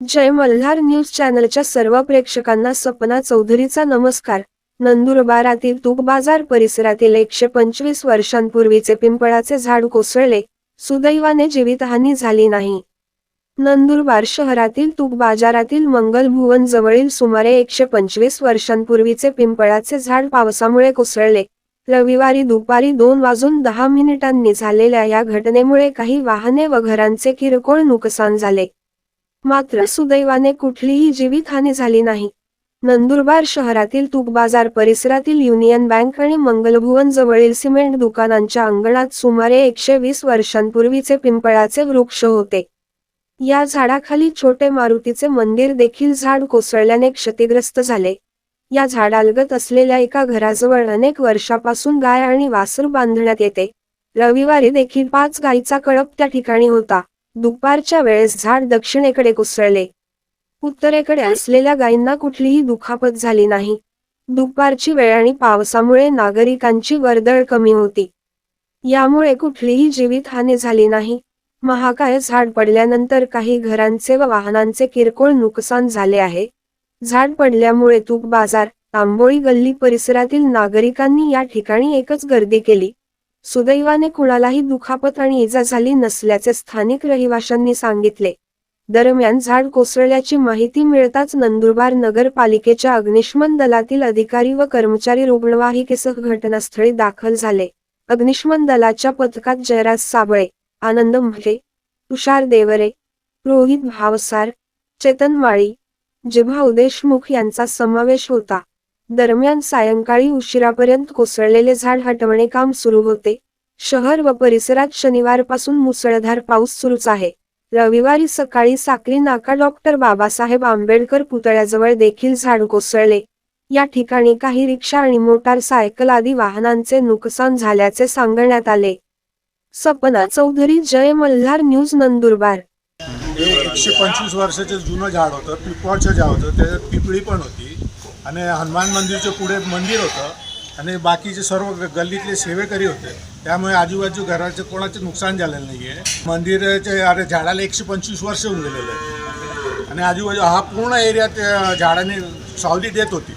जय Malhar news चॅनलच्या सर्व प्रेक्षकांना सपना चौधरीचा नमस्कार. नंदुरबारातील तूप बाजार परिसरातील एकशे पंचवीस वर्षांपूर्वीचे पिंपळाचे झाड कोसळले. सुदैवाने जीवितहानी झाली नाही. नंदुरबार शहरातील तूप बाजारातील मंगलभुवन जवळील सुमारे एकशे पंचवीस वर्षांपूर्वीचे पिंपळाचे झाड पावसामुळे कोसळले. रविवारी दुपारी दोन वाजून दहा मिनिटांनी झालेल्या या घटनेमुळे काही वाहने व घरांचे किरकोळ नुकसान झाले. मात्र सुदैवाने कुठलीही जीवितहानी झाली नाही. नंदुरबार शहरातील तूप बाजार परिसरातील युनियन बँक आणि मंगलभुवन जवळील सिमेंट दुकानांच्या अंगणात सुमारे एकशे वीस वर्षांपूर्वीचे पिंपळाचे वृक्ष होते. या झाडाखाली छोटे मारुतीचे मंदिर देखील झाड कोसळल्याने क्षतिग्रस्त झाले. या झाडालगत असलेल्या एका घराजवळ अनेक वर्षापासून गाय आणि वासरू बांधण्यात येते. रविवारी देखील पाच गायीचा कळप त्या ठिकाणी होता. दुपारच्या वेळेस झाड दक्षिणेकडे कोसळले. उत्तरेकडे असलेल्या गायींना कुठलीही दुखापत झाली नाही. दुपारची वेळ आणि पावसामुळे नागरिकांची वर्दळ कमी होती. यामुळे कुठलीही जीवितहानी झाली नाही. महाकाय झाड पडल्यानंतर काही घरांचे व वाहनांचे किरकोळ नुकसान झाले आहे. झाड पडल्यामुळे तूप बाजार तांबोळी गल्ली परिसरातील नागरिकांनी या ठिकाणी एकच गर्दी केली. सुदैवाने कुणालाही दुखापत आणि इजा झाली नसल्याचे स्थानिक रहिवाशांनी सांगितले. दरम्यान झाड कोसळल्याची माहिती मिळताच नंदुरबार नगरपालिकेच्या अग्निशमन दलातील अधिकारी व कर्मचारी रुग्णवाहिकेसह घटनास्थळी दाखल झाले. अग्निशमन दलाच्या पथकात जयराज साबळे आनंद म्हले तुषार देवरे रोहित भावसार चेतन माळी जिभाऊ देशमुख यांचा समावेश होता. दरम्यान सायंकाळी उशिरापर्यंत कोसळलेले झाड हटवणे काम सुरू होते. शहर व परिसरात शनिवारपासून मुसळधार पाऊस सुरूच आहे. रविवारी सकाळी साक्री नाका डॉक्टर बाबासाहेब आंबेडकर पुतळ्याजवळ देखील झाड कोसळले. या ठिकाणी काही रिक्षा आणि मोटार सायकल आदी वाहनांचे नुकसान झाल्याचे सांगण्यात आले. सपना चौधरी जय मल्हार न्यूज नंदुरबार. हे एकशे पंचवीस वर्षाचे जुनं झाड होतं पिपळचं झाड होतं त्याच्यात पिपळी पण होती. आणि हनुमान मंदिरच्या पुढे मंदिर होतं. आणि बाकीचे सर्व गल्लीतले सेवेकरी होते. त्यामुळे आजूबाजू घराचं कोणाचं नुकसान झालेलं नाही आहे मंदिराच्या अरे झाडाला एकशे पंचवीस वर्ष होऊन गेलेलं आहे आणि आजूबाजू हा पूर्ण एरिया त्या झाडाने सावली देत होती.